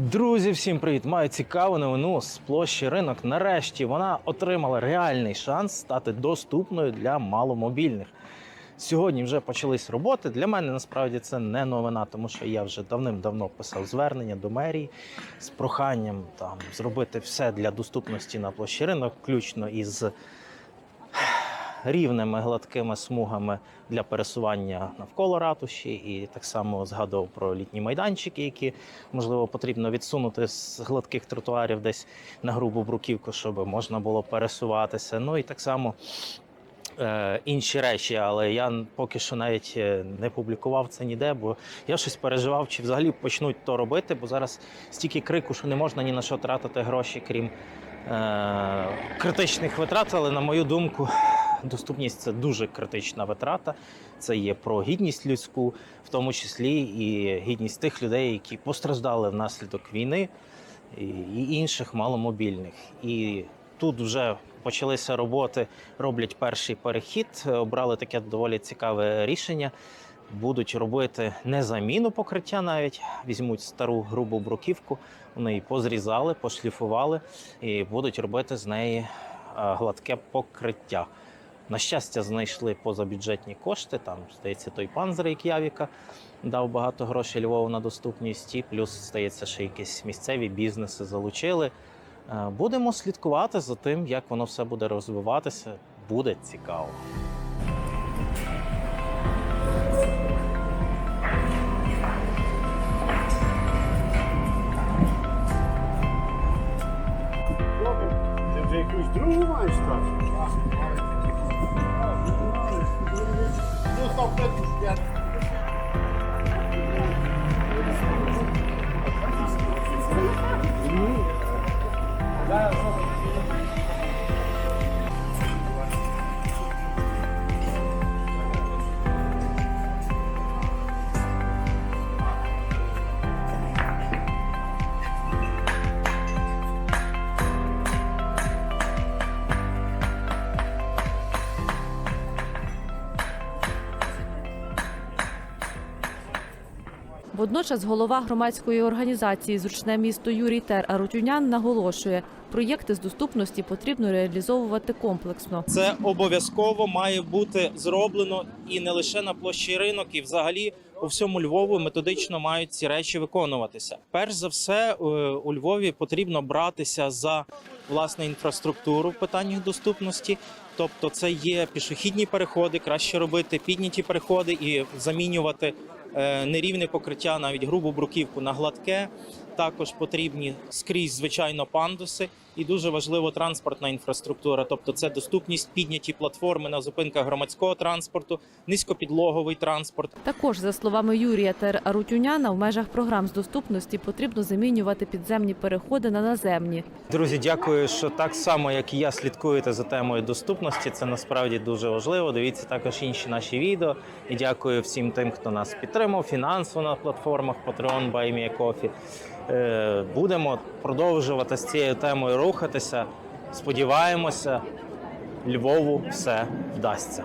Друзі, всім привіт! Маю цікаву новину з площі ринок. Нарешті вона отримала реальний шанс стати доступною для маломобільних. Сьогодні вже почались роботи. Для мене насправді це не новина, тому що я вже давним-давно писав звернення до мерії з проханням там зробити все для доступності на площі ринок, включно із рівними гладкими смугами для пересування навколо ратуші, і так само згадував про літні майданчики, які можливо потрібно відсунути з гладких тротуарів десь на грубу бруківку, щоб можна було пересуватися. Ну і так само. е, Інші речі, але я поки що навіть е, не публікував це ніде, бо я щось переживав, чи взагалі почнуть то робити, бо зараз стільки крику, що не можна ні на що тратити гроші, крім е, критичних витрат. Але на мою думку, доступність це дуже критична витрата. Це є про гідність людську, в тому числі і гідність тих людей, які постраждали внаслідок війни і інших маломобільних. І тут вже почалися роботи, роблять перший перехід. Обрали таке доволі цікаве рішення. Будуть робити не заміну покриття, навіть візьмуть стару грубу бруківку, вони її позрізали, пошліфували і будуть робити з неї е, гладке покриття. На щастя, знайшли позабюджетні кошти. Там, здається, той пан з Рейк'явіка дав багато грошей Львову на доступність, і плюс, здається, ще якісь місцеві бізнеси залучили. Е, Будемо слідкувати за тим, як воно все буде розвиватися. Буде цікаво. Ти вже якусь другу маєш стати? Ну, став Водночас голова громадської організації Зручне місто Юрій Тер Арутюнян наголошує, проєкти з доступності потрібно реалізовувати комплексно. Це обов'язково має бути зроблено і не лише на площі ринок, і взагалі у всьому Львову методично мають ці речі виконуватися. Перш за все, е, у Львові потрібно братися за власне інфраструктуру в питаннях доступності. Тобто, це є пішохідні переходи, краще робити підняті переходи і замінювати нерівне покриття, навіть грубу бруківку на гладке. Також потрібні скрізь звичайно пандуси, і дуже важливо транспортна інфраструктура, тобто це доступність підняті платформи на зупинках громадського транспорту, низькопідлоговий транспорт. Також, за словами Юрія Тер Арутюняна, в межах програм з доступності потрібно замінювати підземні переходи на наземні. Друзі, дякую, що так само, як і я, слідкуєте за темою доступності. Це насправді дуже важливо. Дивіться також інші наші відео. І дякую всім тим, хто нас підтримав фінансово на платформах Patreon, BuyMeACoffee. Е, Будемо продовжувати з цією темою рухатися. Сподіваємося, Львову все вдасться.